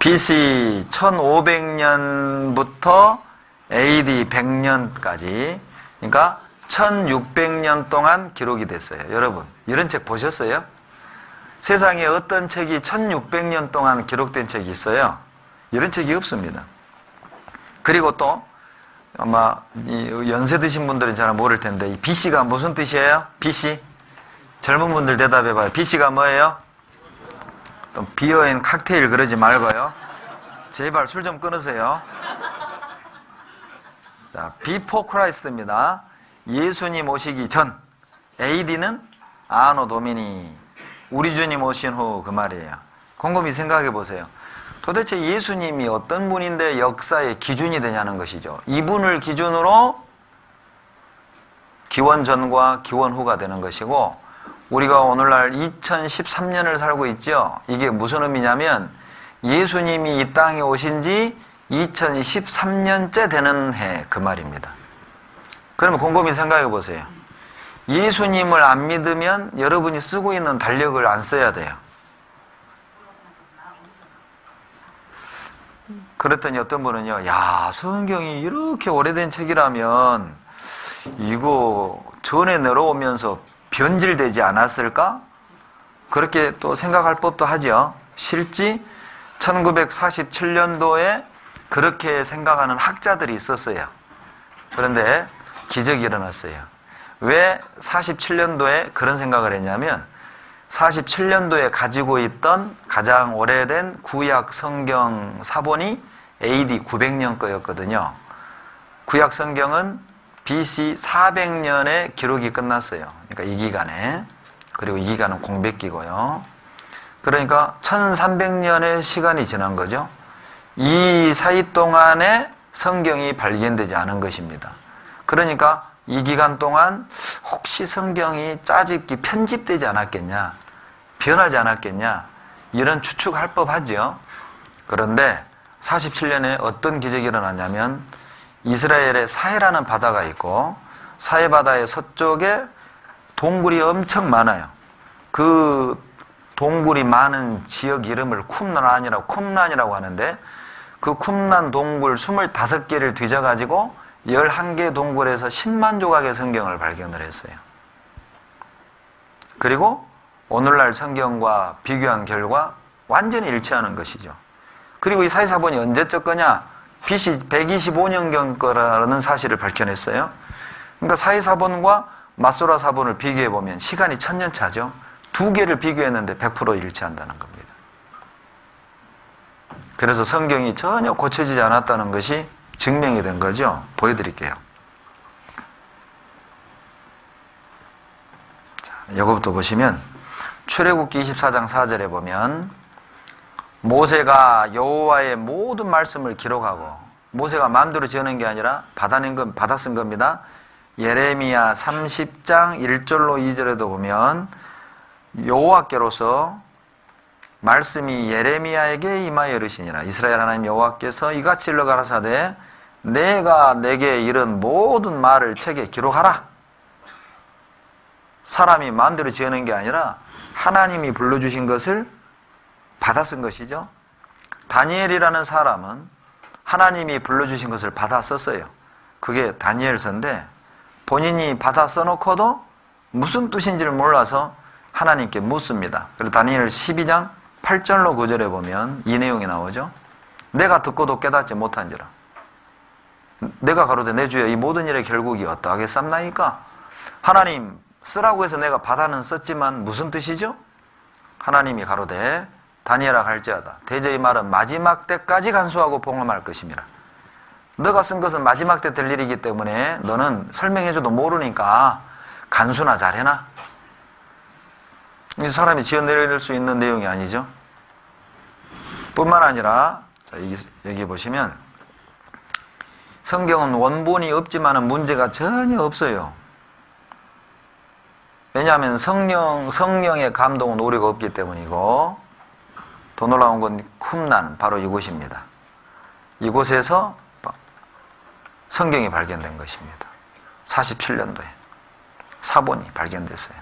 BC 1500년부터 AD 100년까지 그러니까 1600년 동안 기록이 됐어요. 여러분, 이런 책 보셨어요? 세상에 어떤 책이 1600년 동안 기록된 책이 있어요? 이런 책이 없습니다. 그리고 또 아마 연세 드신 분들은 잘 모를 텐데 이 BC가 무슨 뜻이에요? BC? 젊은 분들 대답해 봐요. BC가 뭐예요? 또 비어인 칵테일 그러지 말고요. 제발 술 좀 끊으세요. 자, 비포 크라이스트입니다. 예수님 오시기 전. AD는 아노 도미니. 우리 주님 오신 후 그 말이에요. 곰곰이 생각해 보세요. 도대체 예수님이 어떤 분인데 역사의 기준이 되냐는 것이죠. 이분을 기준으로 기원 전과 기원 후가 되는 것이고 우리가 오늘날 2013년을 살고 있죠. 이게 무슨 의미냐면 예수님이 이 땅에 오신 지 2013년째 되는 해 그 말입니다. 그러면 곰곰이 생각해 보세요. 예수님을 안 믿으면 여러분이 쓰고 있는 달력을 안 써야 돼요. 그랬더니 어떤 분은요, 야, 성경이 이렇게 오래된 책이라면 이거 전에 내려오면서 변질되지 않았을까? 그렇게 또 생각할 법도 하죠. 실지 1947년도에 그렇게 생각하는 학자들이 있었어요. 그런데 기적이 일어났어요. 왜 47년도에 그런 생각을 했냐면 47년도에 가지고 있던 가장 오래된 구약 성경 사본이 AD 900년 거였거든요. 구약 성경은 BC 400년에 기록이 끝났어요. 그러니까 이 기간에. 그리고 이 기간은 공백기고요. 그러니까 1300년의 시간이 지난 거죠. 이 사이 동안에 성경이 발견되지 않은 것입니다. 그러니까 이 기간 동안 혹시 성경이 짜집기 편집되지 않았겠냐, 변하지 않았겠냐, 이런 추측할 법하죠. 그런데 47년에 어떤 기적이 일어났냐면 이스라엘에 사해라는 바다가 있고 사해 바다의 서쪽에 동굴이 엄청 많아요. 그 동굴이 많은 지역 이름을 쿰란이라고 쿰란이라고 하는데 그 쿰란 동굴 25개를 뒤져 가지고 11개 동굴에서 10만 조각의 성경을 발견을 했어요. 그리고 오늘날 성경과 비교한 결과 완전히 일치하는 것이죠. 그리고 이 사회사본이 언제적 거냐? BC 125년경 거라는 사실을 밝혀냈어요. 그러니까 사회사본과 마소라 사본을 비교해 보면 시간이 천년 차죠. 두 개를 비교했는데 100% 일치한다는 겁니다. 그래서 성경이 전혀 고쳐지지 않았다는 것이 증명이 된 거죠. 보여드릴게요. 자, 이거부터 보시면 출애굽기 24장 4절에 보면 모세가 여호와의 모든 말씀을 기록하고 모세가 마음대로 지어낸 게 아니라 받아낸 건 받아 쓴 겁니다. 예레미야 30장 1절로 2절에도 보면 여호와께로서 말씀이 예레미야에게 임하여 이르시니라 이스라엘 하나님 여호와께서 이같이 일러 가라사대 내가 내게 이런 모든 말을 책에 기록하라 사람이 마음대로 지어낸 게 아니라 하나님이 불러주신 것을 받아 쓴 것이죠 다니엘이라는 사람은 하나님이 불러주신 것을 받아 썼어요 그게 다니엘서인데 본인이 받아 써놓고도 무슨 뜻인지를 몰라서 하나님께 묻습니다. 그리고 다니엘 12장 8절로 9절에 보면 이 내용이 나오죠. 내가 듣고도 깨닫지 못한지라. 내가 가로되 내 주여 이 모든 일의 결국이 어떠하겠삼나이까? 하나님 쓰라고 해서 내가 바다는 썼지만 무슨 뜻이죠? 하나님이 가로되 다니엘아 갈지어다. 대제의 말은 마지막 때까지 간수하고 봉함할 것임이라. 너가 쓴 것은 마지막 때 될 일이기 때문에 너는 설명해줘도 모르니까 간수나 잘해놔. 이 사람이 지어내릴 수 있는 내용이 아니죠. 뿐만 아니라 자, 여기 보시면 성경은 원본이 없지만 문제가 전혀 없어요. 왜냐하면 성령, 성령의 감동은 오류가 없기 때문이고 더 놀라운 건 쿰난 바로 이곳입니다. 이곳에서 성경이 발견된 것입니다. 47년도에 사본이 발견됐어요.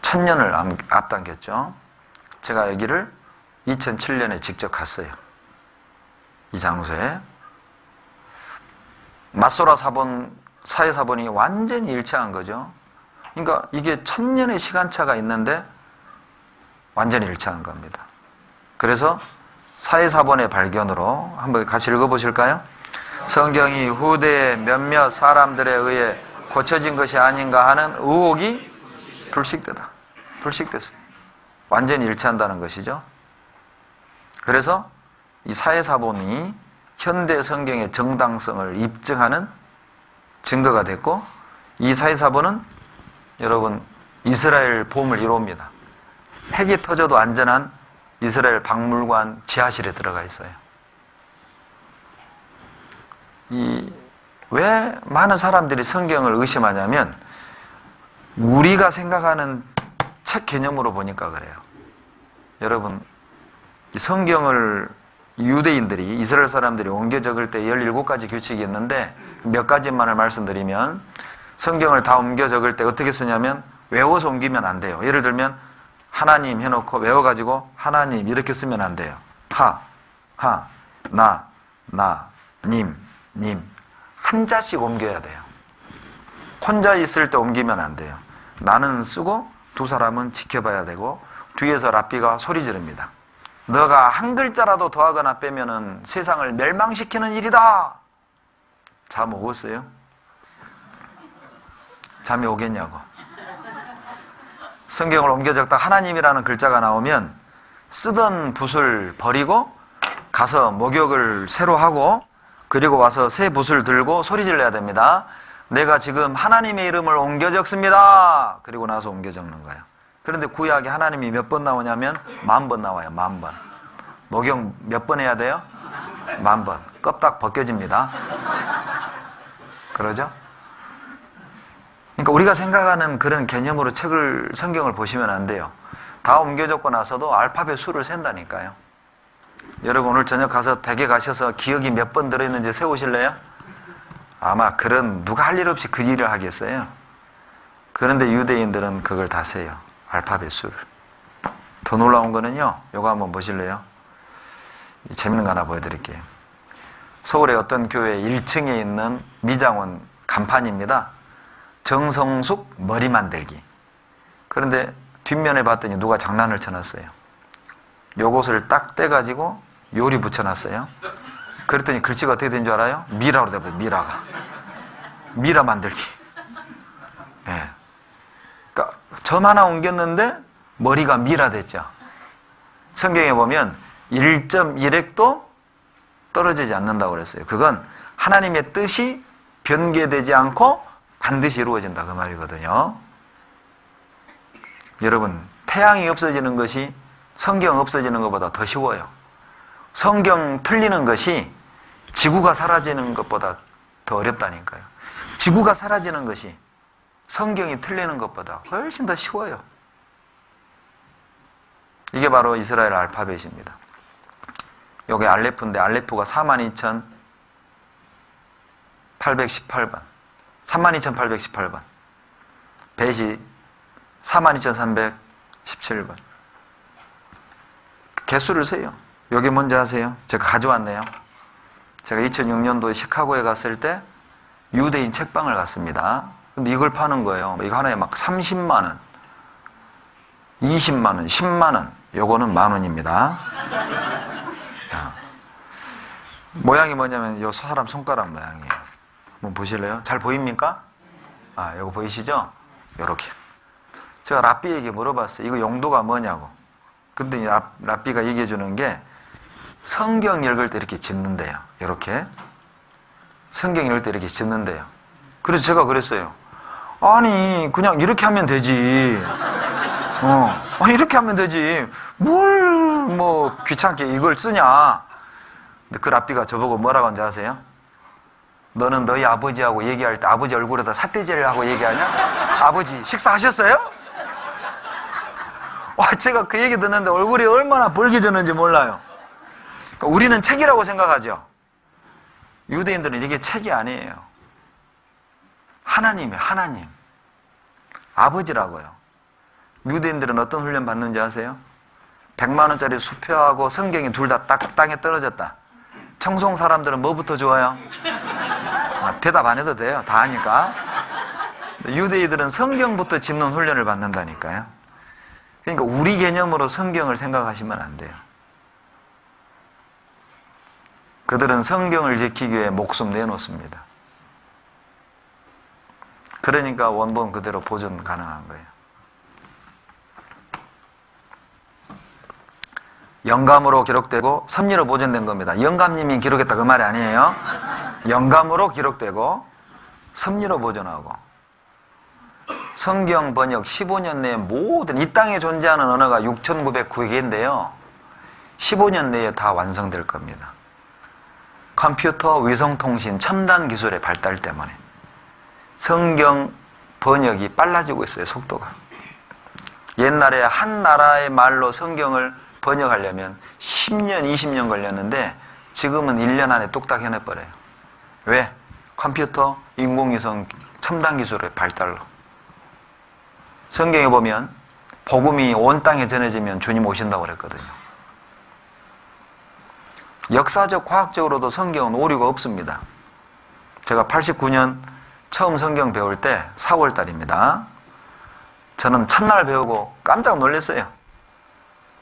천년을 앞당겼죠. 제가 여기를 2007년에 직접 갔어요. 이 장소에. 마소라 사본, 사회 사본이 완전히 일치한 거죠. 그러니까 이게 천년의 시간차가 있는데 완전히 일치한 겁니다. 그래서 사회 사본의 발견으로 한번 같이 읽어보실까요? 성경이 후대의 몇몇 사람들에 의해 고쳐진 것이 아닌가 하는 의혹이 불식되다. 불식됐어요. 완전히 일치한다는 것이죠. 그래서 이 사회사본이 현대 성경의 정당성을 입증하는 증거가 됐고 이 사회사본은 여러분 이스라엘 보험을 이루옵니다. 핵이 터져도 안전한 이스라엘 박물관 지하실에 들어가 있어요. 이, 왜 많은 사람들이 성경을 의심하냐면 우리가 생각하는 책 개념으로 보니까 그래요. 여러분, 이 성경을 유대인들이, 이스라엘 사람들이 옮겨 적을 때 17가지 규칙이 있는데 몇 가지만을 말씀드리면 성경을 다 옮겨 적을 때 어떻게 쓰냐면 외워서 옮기면 안 돼요. 예를 들면 하나님 해놓고 외워가지고 하나님 이렇게 쓰면 안 돼요. 하, 하, 나, 나, 님, 님. 한자씩 옮겨야 돼요. 혼자 있을 때 옮기면 안 돼요. 나는 쓰고 두 사람은 지켜봐야 되고 뒤에서 랍비가 소리 지릅니다. 너가 한 글자라도 더하거나 빼면은 세상을 멸망시키는 일이다. 잠 오겠어요? 잠이 오겠냐고. 성경을 옮겨 적다 하나님이라는 글자가 나오면 쓰던 붓을 버리고 가서 목욕을 새로 하고 그리고 와서 새 붓을 들고 소리 질러야 됩니다. 내가 지금 하나님의 이름을 옮겨 적습니다. 그리고 나서 옮겨 적는 거예요. 그런데 구약에 하나님이 몇 번 나오냐면 만 번 나와요. 만 번. 목욕 몇 번 해야 돼요? 만 번. 껍딱 벗겨집니다. 그러죠? 그러니까 우리가 생각하는 그런 개념으로 책을 성경을 보시면 안 돼요. 다 옮겨 적고 나서도 알파벳 수를 센다니까요. 여러분 오늘 저녁 가서 댁에 가셔서 기억이 몇 번 들어있는지 세우실래요? 아마 그런 누가 할 일 없이 그 일을 하겠어요. 그런데 유대인들은 그걸 다 세요. 알파벳 수를. 더 놀라운 거는요. 요거 한번 보실래요? 재밌는 거 하나 보여드릴게요. 서울의 어떤 교회 1층에 있는 미장원 간판입니다. 정성숙 머리 만들기. 그런데 뒷면에 봤더니 누가 장난을 쳐놨어요. 요것을 딱 떼가지고 요리 붙여놨어요. 그랬더니 글씨가 어떻게 된 줄 알아요? 미라로 돼버려 미라가. 미라 만들기. 예. 네. 그러니까 점 하나 옮겼는데 머리가 미라 됐죠. 성경에 보면 1.1핵도 떨어지지 않는다고 그랬어요. 그건 하나님의 뜻이 변개되지 않고 반드시 이루어진다 그 말이거든요. 여러분, 태양이 없어지는 것이 성경 없어지는 것보다 더 쉬워요. 성경 틀리는 것이 지구가 사라지는 것보다 더 어렵다니까요. 지구가 사라지는 것이 성경이 틀리는 것보다 훨씬 더 쉬워요. 이게 바로 이스라엘 알파벳입니다. 여기 알레프인데 알레프가 42,818번. 32,818번. 배시 42,317번. 개수를 세요. 여기 뭔지 아세요? 제가 가져왔네요. 제가 2006년도에 시카고에 갔을 때 유대인 책방을 갔습니다. 근데 이걸 파는 거예요. 이거 하나에 막 30만원, 20만원, 10만원. 요거는 만원입니다. 모양이 뭐냐면 요 사람 손가락 모양이에요. 한번 보실래요? 잘 보입니까? 아, 이거 보이시죠? 요렇게. 제가 랍비에게 물어봤어요. 이거 용도가 뭐냐고. 근데 랍, 랍비가 얘기해 주는 게 성경 읽을 때 이렇게 짚는데요. 이렇게. 성경 읽을 때 이렇게 짚는데요. 그래서 제가 그랬어요. 아니, 그냥 이렇게 하면 되지. 어, 아, 이렇게 하면 되지. 뭘, 뭐, 귀찮게 이걸 쓰냐. 근데 그 랍비가 저보고 뭐라고 하는지 아세요? 너는 너희 아버지하고 얘기할 때 아버지 얼굴에다 삿대질을 하고 얘기하냐? 아버지 식사하셨어요? 와 제가 그 얘기 듣는데 얼굴이 얼마나 벌게졌는지 몰라요. 그러니까 우리는 책이라고 생각하죠. 유대인들은 이게 책이 아니에요. 하나님이에요. 하나님. 아버지라고요. 유대인들은 어떤 훈련 받는지 아세요? 100만 원짜리 수표하고 성경이 둘 다 딱 땅에 떨어졌다. 청송 사람들은 뭐부터 좋아요? 아, 대답 안 해도 돼요. 다 아니까. 유대인들은 성경부터 짚는 훈련을 받는다니까요. 그러니까 우리 개념으로 성경을 생각하시면 안 돼요. 그들은 성경을 지키기 위해 목숨 내놓습니다. 그러니까 원본 그대로 보존 가능한 거예요. 영감으로 기록되고 섭리로 보존된 겁니다. 영감님이 기록했다 그 말이 아니에요. 영감으로 기록되고 섭리로 보존하고 성경 번역 15년 내에 모든 이 땅에 존재하는 언어가 6,909개인데요. 15년 내에 다 완성될 겁니다. 컴퓨터, 위성통신, 첨단 기술의 발달 때문에 성경 번역이 빨라지고 있어요, 속도가. 옛날에 한 나라의 말로 성경을 번역하려면 10년, 20년 걸렸는데 지금은 1년 안에 뚝딱 해내버려요. 왜? 컴퓨터, 인공위성, 첨단 기술의 발달로. 성경에 보면 복음이 온 땅에 전해지면 주님 오신다고 그랬거든요. 역사적, 과학적으로도 성경은 오류가 없습니다. 제가 89년 처음 성경 배울 때 4월 달입니다. 저는 첫날 배우고 깜짝 놀랐어요.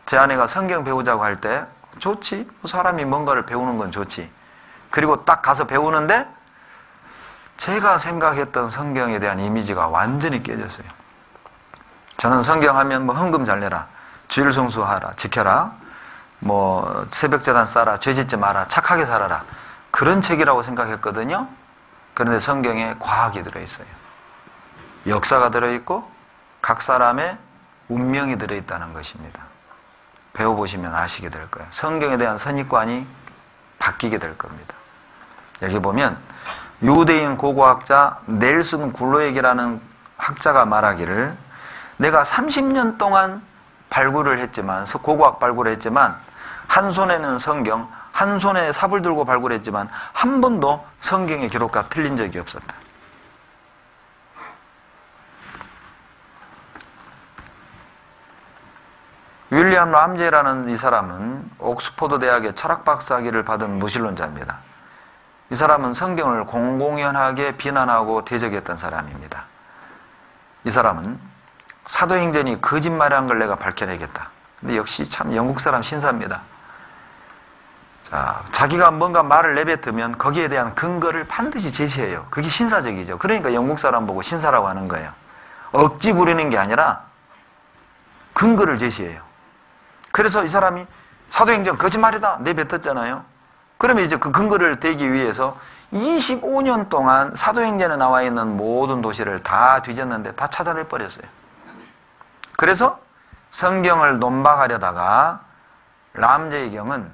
제 아내가 성경 배우자고 할 때 좋지. 사람이 뭔가를 배우는 건 좋지. 그리고 딱 가서 배우는데 제가 생각했던 성경에 대한 이미지가 완전히 깨졌어요. 저는 성경 하면 뭐 헌금 잘 내라. 주일 성수하라. 지켜라. 뭐 새벽재단 쌓아라. 죄 짓지 마라. 착하게 살아라. 그런 책이라고 생각했거든요. 그런데 성경에 과학이 들어있어요. 역사가 들어있고 각 사람의 운명이 들어있다는 것입니다. 배워보시면 아시게 될 거예요. 성경에 대한 선입관이 바뀌게 될 겁니다. 여기 보면 유대인 고고학자 넬슨 굴로에게라는 학자가 말하기를 내가 30년 동안 발굴을 했지만 고고학 발굴을 했지만 한 손에는 성경, 한 손에 삽을 들고 발굴했지만 한 번도 성경의 기록과 틀린 적이 없었다. 윌리엄 람제라는 이 사람은 옥스포드 대학의 철학 박사학위를 받은 무신론자입니다. 이 사람은 성경을 공공연하게 비난하고 대적했던 사람입니다. 이 사람은 사도행전이 거짓말한 걸 내가 밝혀내겠다. 근데 역시 참 영국 사람 신사입니다. 자, 자기가 뭔가 말을 내뱉으면 거기에 대한 근거를 반드시 제시해요. 그게 신사적이죠. 그러니까 영국 사람 보고 신사라고 하는 거예요. 억지 부리는 게 아니라 근거를 제시해요. 그래서 이 사람이 사도행전 거짓말이다 내뱉었잖아요. 그러면 이제 그 근거를 대기 위해서 25년 동안 사도행전에 나와 있는 모든 도시를 다 뒤졌는데 다 찾아내 버렸어요. 그래서 성경을 논박하려다가 람제의 경은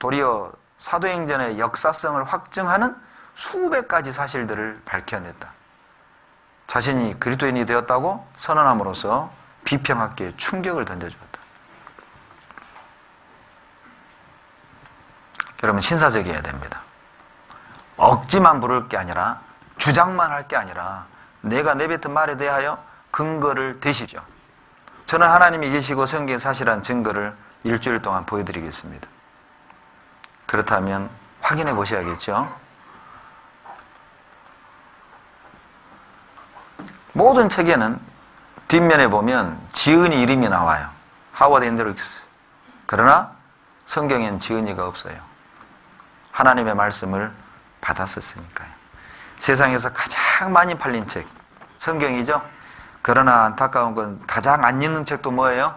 도리어 사도행전의 역사성을 확증하는 수백 가지 사실들을 밝혀냈다. 자신이 그리스도인이 되었다고 선언함으로써 비평학계에 충격을 던져주었다. 여러분 신사적이어야 됩니다. 억지만 부를 게 아니라 주장만 할 게 아니라 내가 내뱉은 말에 대하여 근거를 대시죠. 저는 하나님이 계시고 성경 사실한 증거를 일주일 동안 보여드리겠습니다. 그렇다면 확인해 보셔야겠죠. 모든 책에는 뒷면에 보면 지은이 이름이 나와요. 하워드 앤드릭스. 그러나 성경엔 지은이가 없어요. 하나님의 말씀을 받았었으니까요. 세상에서 가장 많이 팔린 책, 성경이죠? 그러나 안타까운 건 가장 안 읽는 책도 뭐예요?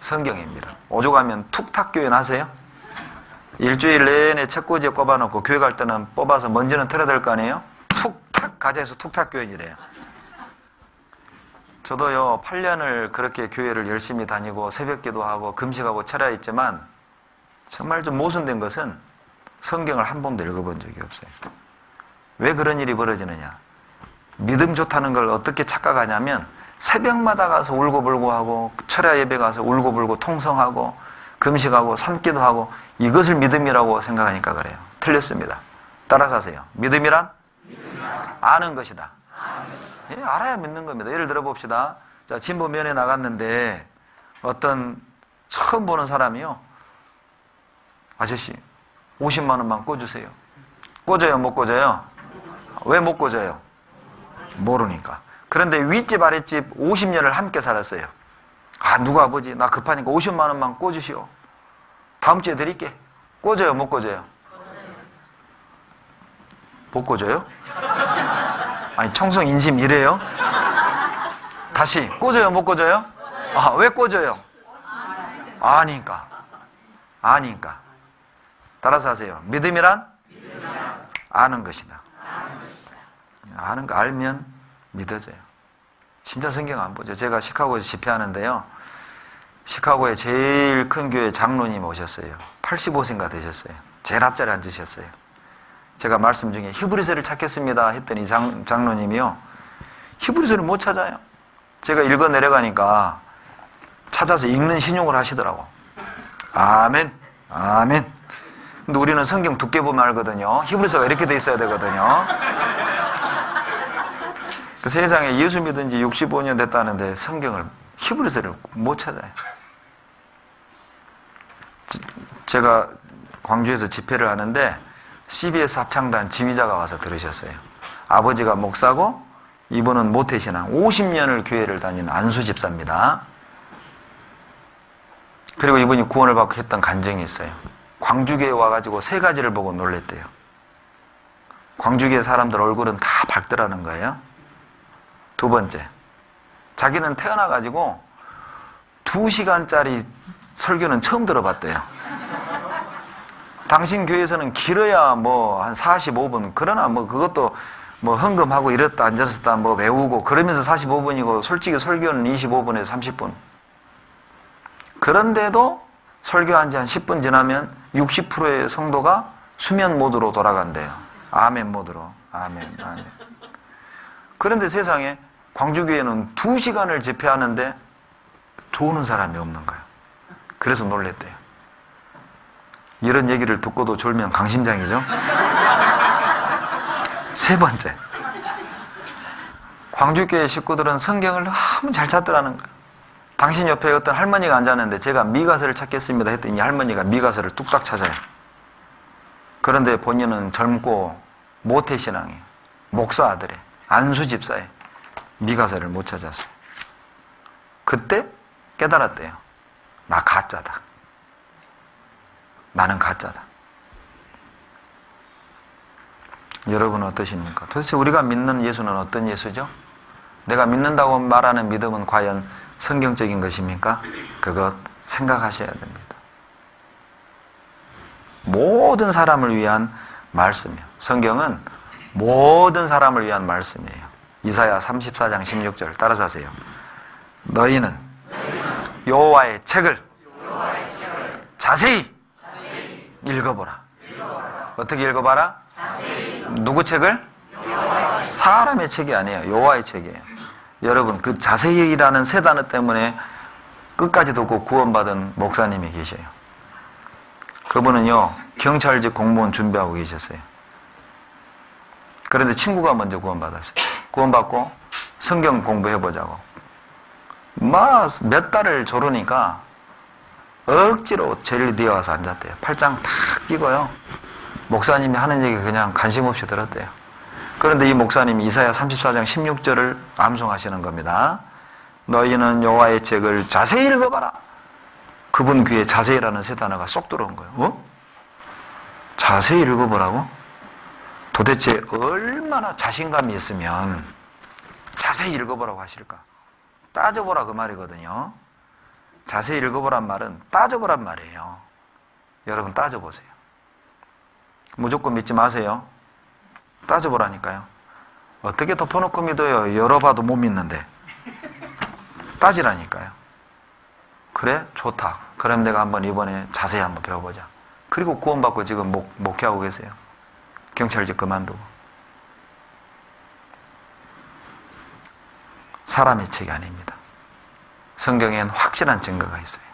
성경입니다. 오죽하면 툭탁교회 나세요? 일주일 내내 책꽂이에 꼽아놓고 교회 갈 때는 뽑아서 먼지는 털어야 될 거 아니에요? 툭탁 가자해서 툭탁 교회이래요. 저도요, 8년을 그렇게 교회를 열심히 다니고 새벽 기도 하고 금식하고 철야했지만 정말 좀 모순된 것은 성경을 한 번도 읽어본 적이 없어요. 왜 그런 일이 벌어지느냐? 믿음 좋다는 걸 어떻게 착각하냐면 새벽마다 가서 울고불고 하고 철야 예배 가서 울고불고 통성하고 금식하고 산기도 하고 이것을 믿음이라고 생각하니까 그래요. 틀렸습니다. 따라서 하세요. 믿음이란 아는 것이다. 예, 알아야 믿는 겁니다. 예를 들어 봅시다. 자, 진보면에 나갔는데 어떤 처음 보는 사람이요. 아저씨, 50만 원만 꿔주세요. 꽂아요, 못 꽂아요? 왜 못 꽂아요? 모르니까. 그런데 윗집, 아랫집 50년을 함께 살았어요. 아, 누가 아버지, 나 급하니까 50만 원만 꽂으시오. 다음 주에 드릴게. 꽂아요, 못 꽂아요? 못 꽂아요? 아니, 청성 인심 이래요? 다시, 꽂아요, 못 꽂아요? 아, 왜 꽂아요? 아니까. 아니까. 따라서 하세요. 믿음이란? 아는 것이다. 아는 거 알면 믿어져요. 진짜 성경 안 보죠. 제가 시카고에서 집회하는데요. 시카고에 제일 큰 교회 장로님 오셨어요. 85세인가 되셨어요. 제일 앞자리에 앉으셨어요. 제가 말씀 중에 히브리서를 찾겠습니다 했더니 장, 장로님이요. 히브리서를 못 찾아요. 제가 읽어 내려가니까 찾아서 읽는 신용을 하시더라고. 아멘, 아멘. 근데 우리는 성경 두께 보면 알거든요. 히브리서가 이렇게 돼 있어야 되거든요. 그 세상에 예수 믿은 지 65년 됐다는데 성경을 히브리서를 못 찾아요. 제가 광주에서 집회를 하는데 CBS 합창단 지휘자가 와서 들으셨어요. 아버지가 목사고 이분은 모태신앙 50년을 교회를 다니는 안수 집사입니다. 그리고 이분이 구원을 받고 했던 간증이 있어요. 광주교회 와가지고 세 가지를 보고 놀랬대요. 광주교회 사람들 얼굴은 다 밝더라는 거예요. 두 번째, 자기는 태어나가지고 두 시간짜리 설교는 처음 들어봤대요. 당신 교회에서는 길어야 뭐 한 45분, 그러나 뭐 그것도 뭐 헌금하고 이랬다 앉았었다 뭐 외우고 그러면서 45분이고 솔직히 설교는 25분에서 30분. 그런데도 설교한 지 한 10분 지나면 60%의 성도가 수면 모드로 돌아간대요. 아멘 모드로. 아멘, 아멘. 그런데 세상에 광주교회는 2시간을 집회하는데 좋은 사람이 없는 거예요. 그래서 놀랬대요. 이런 얘기를 듣고도 졸면 강심장이죠? 세 번째. 광주교회 식구들은 성경을 너무 잘 찾더라는 거예요. 당신 옆에 어떤 할머니가 앉았는데 제가 미가서를 찾겠습니다 했더니 할머니가 미가서를 뚝딱 찾아요. 그런데 본인은 젊고 모태신앙이에요. 목사 아들에 안수 집사에 미가서를 못 찾았어요. 그때 깨달았대요. 나 가짜다. 나는 가짜다. 여러분은 어떠십니까? 도대체 우리가 믿는 예수는 어떤 예수죠? 내가 믿는다고 말하는 믿음은 과연 성경적인 것입니까? 그것 생각하셔야 됩니다. 모든 사람을 위한 말씀이에요. 성경은 모든 사람을 위한 말씀이에요. 이사야 34장 16절 따라서 하세요. 너희는 여호와의 책을 자세히 읽어보라. 어떻게 읽어봐라? 누구 책을? 사람의 책이 아니에요. 여호와의 책이에요. 여러분 그 자세히라는 세 단어 때문에 끝까지 듣고 구원받은 목사님이 계셔요. 그분은요 경찰직 공무원 준비하고 계셨어요. 그런데 친구가 먼저 구원받았어요. 구원받고 성경 공부해보자고. 막 몇 달을 조르니까 억지로 젤리 와서 앉았대요. 팔짱 탁 끼고요. 목사님이 하는 얘기 그냥 관심 없이 들었대요. 그런데 이 목사님이 이사야 34장 16절을 암송하시는 겁니다. 너희는 여호와의 책을 자세히 읽어봐라. 그분 귀에 자세히라는 세 단어가 쏙 들어온 거예요. 어? 자세히 읽어보라고? 도대체 얼마나 자신감이 있으면 자세히 읽어보라고 하실까? 따져보라 그 말이거든요. 자세히 읽어보란 말은 따져보란 말이에요. 여러분 따져보세요. 무조건 믿지 마세요. 따져보라니까요. 어떻게 덮어놓고 믿어요? 열어봐도 못 믿는데. 따지라니까요. 그래? 좋다. 그럼 내가 한번 이번에 자세히 한번 배워보자. 그리고 구원받고 지금 목, 목회하고 계세요. 경찰직 그만두고. 사람의 책이 아닙니다. 성경에는 확실한 증거가 있어요.